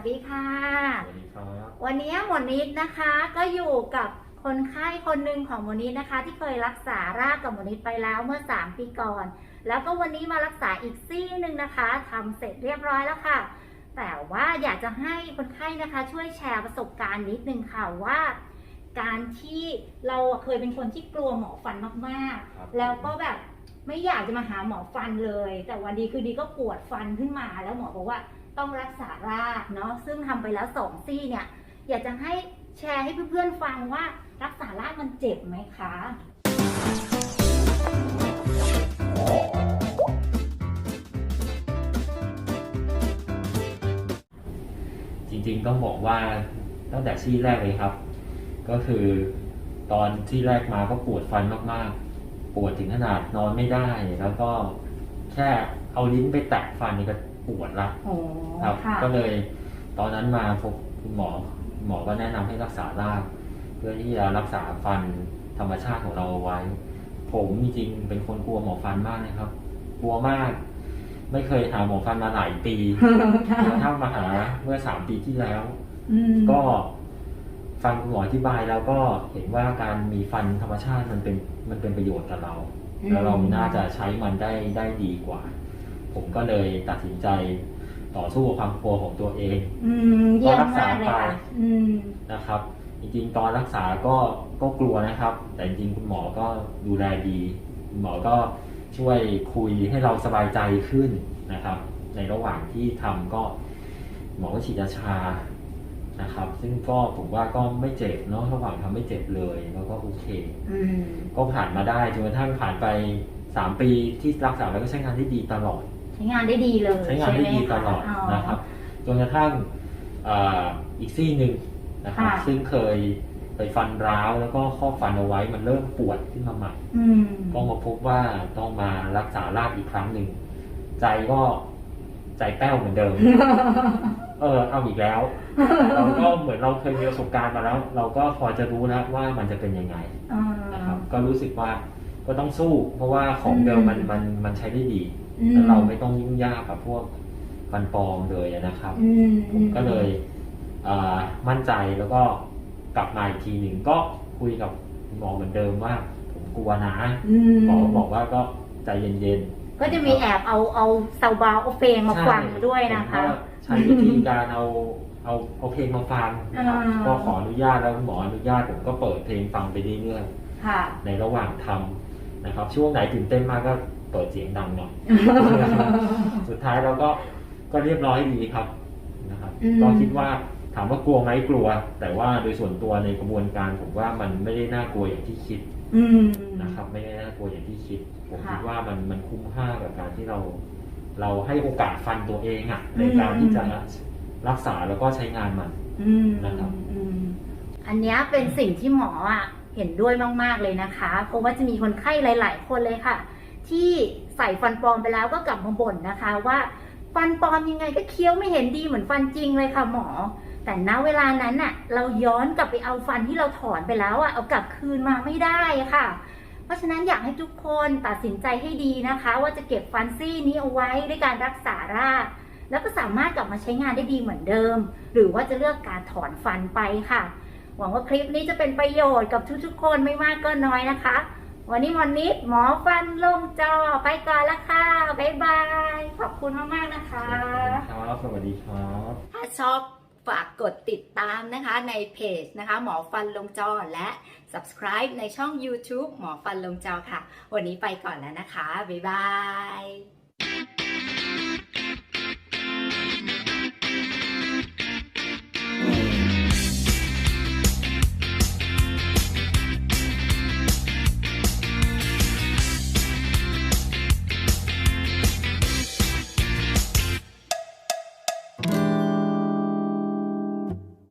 วัสดีค่ะ สวัสดีครับวันนี้หมอนิดนะคะก็อยู่กับคนไข้คนหนึ่งของหมอนิดนะคะ ที่เคยรักษารากกับหมอนิดไปแล้วเมื่อ 3 ปีก่อน แล้วก็วันนี้มารักษาอีกซี่หนึ่งนะคะทำเสร็จเรียบร้อยแล้วค่ะ แต่ว่าอยากจะให้คนไข้นะคะ ช่วยแชร์ประสบการณ์นิดนึงค่ะว่า การที่เราเคยเป็นคนที่กลัวหมอฟันมากครับๆแล้วก็แบบไม่อยากจะมาหาหมอฟันเลย แต่วันดีคือดีก็ปวดฟันขึ้นมาแล้วหมอบอกว่า ต้องรักษารากเนาะซึ่งทำไปแล้วสองซี่เนี่ย อยากจะให้แชร์ให้เพื่อนๆฟังว่ารักษารากมันเจ็บไหมคะจริงๆต้องบอกว่าตั้งแต่ที่แรกเลยครับ ก็คือตอนที่แรกมาก็ปวดฟันมากๆ ปวดถึงขนาดนอนไม่ได้ แล้วก็แค่เอาลิ้นไปแตะฟันนี่ก็ ปวดละโอ้ครับค่ะก็เลยตอนนั้นมาพบคุณหมอคุณหมอก็แนะนำให้รักษารากเพื่อที่จะรักษาฟันธรรมชาติของเราเอาไว้ ผมจริงๆเป็นคนกลัวหมอฟันมากนะครับ กลัวมาก ไม่เคยหาหมอฟันมาหลายปีกระทั่งมาหาเมื่อสามปีที่แล้ว อืมก็ฟังคุณหมออธิบายแล้วก็เห็นว่าการมีฟันธรรมชาติมันเป็นมันเป็นประโยชน์กับเรา แล้วเราน่าจะใช้มันได้ได้ดีกว่า ผมก็เลยตัดสินใจต่อสู้กับความกลัวของตัวเองอืมเยี่ยมก็รักษามากเลยค่ะไปอืมนะครับ จริงๆ ตอนรักษาก็ก็กลัวนะครับ แต่จริงๆคุณหมอก็ดูแลดี คุณหมอก็ช่วยคุยให้เราสบายใจขึ้นนะครับ ในระหว่างที่ทำก็หมอก็ฉีดยาชานะครับ ซึ่งก็ผมว่าก็ไม่เจ็บเนาะระหว่างทำไม่เจ็บเลยแล้วก็โอเคอืมก็ผ่านมาได้จนกระทั่งผ่านไป3ปีที่รักษาแล้วก็ใช้งานได้ดีตลอดใช้งานได้ดีเลยใช้งานได้ดีหมตคะลอดนะครับจนกระทั่งอ่าอีกซี่หนึ่งนะครับค่ะซึ่งเคยไปฟันร้าวแล้วก็ข้อฟันเอาไว้มันเริ่มปวดขึ้นมาใหม่อืมก็มาพบว่าต้องมารักษารากอีกครั้งหนึ่งใจก็ใจแป้วเหมือนเดิม เออเอาอีกแล้ว เราก็เหมือนเราเคยมีประสบการณ์มาแล้ว เราก็พอจะรู้แล้วว่ามันจะเป็นยังไงอ่านะครับ ก็รู้สึกว่าก็ต้องสู้ เพราะว่าของเดิมมันอืมมันมันใช้ได้ดี อืม แล้วเราไม่ต้องยุ่งยากกับพวกฟันปลอมเลยนะครับ อืมผมก็เลยอ่ามั่นใจแล้วก็กลับมาอีกทีหนึ่งก็คุยกับคุณหมอเหมือนเดิมว่า ผมกลัวนะอืมหมอก็บอกว่าก็ใจเย็นก็จะมีแอบเอาเอาเซาบาวเอาเพลงๆมาฟังด้วยนะคะผมก็ใช้วิธีการเอาเอาเอาเพลงมาฟังนะครับอ่า ก็ขออนุญาตแล้วคุณหมออนุญาตผมก็เปิดเพลงฟังไปเรื่อยค่ะๆในระหว่างทำนะครับ ช่วงไหนตื่นเต้นมากก็ เปิดเสียงดังหน่อย สุดท้ายเราก็ก็เรียบร้อยดีครับนะครับอืม ก็คิดว่าถามว่ากลัวไหมกลัว แต่ว่าโดยส่วนตัวในกระบวนการผมว่ามันไม่ได้น่ากลัวอย่างที่คิดอืม นะครับ ไม่ได้น่ากลัวอย่างที่คิด ผมค่ะคิดว่ามันมันคุ้มค่ากับการที่เรา เราให้โอกาสฟันตัวเองอะอืมในการที่จะรักษาแล้วก็ใช้งานมัน อืมนะครับ อืมอันเนี้ยเป็นสิ่งที่หมออะเห็นด้วยมาก ๆ เลยนะคะ เพราะว่าจะมีคนไข้หลาย ๆ คนเลยค่ะ ที่ใส่ฟันปลอมไปแล้วก็กลับมาบ่นนะคะ ว่าฟันปลอมยังไงก็เคี้ยวไม่เห็นดีเหมือนฟันจริงเลยค่ะหมอ แต่ณเวลานั้นน่ะ เราย้อนกลับไปเอาฟันที่เราถอนไปแล้วอะเอากลับคืนมาไม่ได้ค่ะ เพราะฉะนั้นอยากให้ทุกคนตัดสินใจให้ดีนะคะ ว่าจะเก็บฟันซี่นี้เอาไว้ด้วยการรักษารากแล้วก็สามารถกลับมาใช้งานได้ดีเหมือนเดิม หรือว่าจะเลือกการถอนฟันไปค่ะ หวังว่าคลิปนี้จะเป็นประโยชน์กับทุกๆคนไม่มากก็น้อยนะคะ วันนี้มอนนิดหมอฟันลงจอไปก่อนละค่ะ บ๊ายบาย ขอบคุณมาก ๆ นะคะ ครับ สวัสดีครับ ถ้าชอบฝากกดติดตามนะคะในเพจนะคะ หมอฟันลงจอและ subscribe ในช่อง YouTube หมอฟันลงจอค่ะ วันนี้ไปก่อนแล้วนะคะ บ๊ายบาย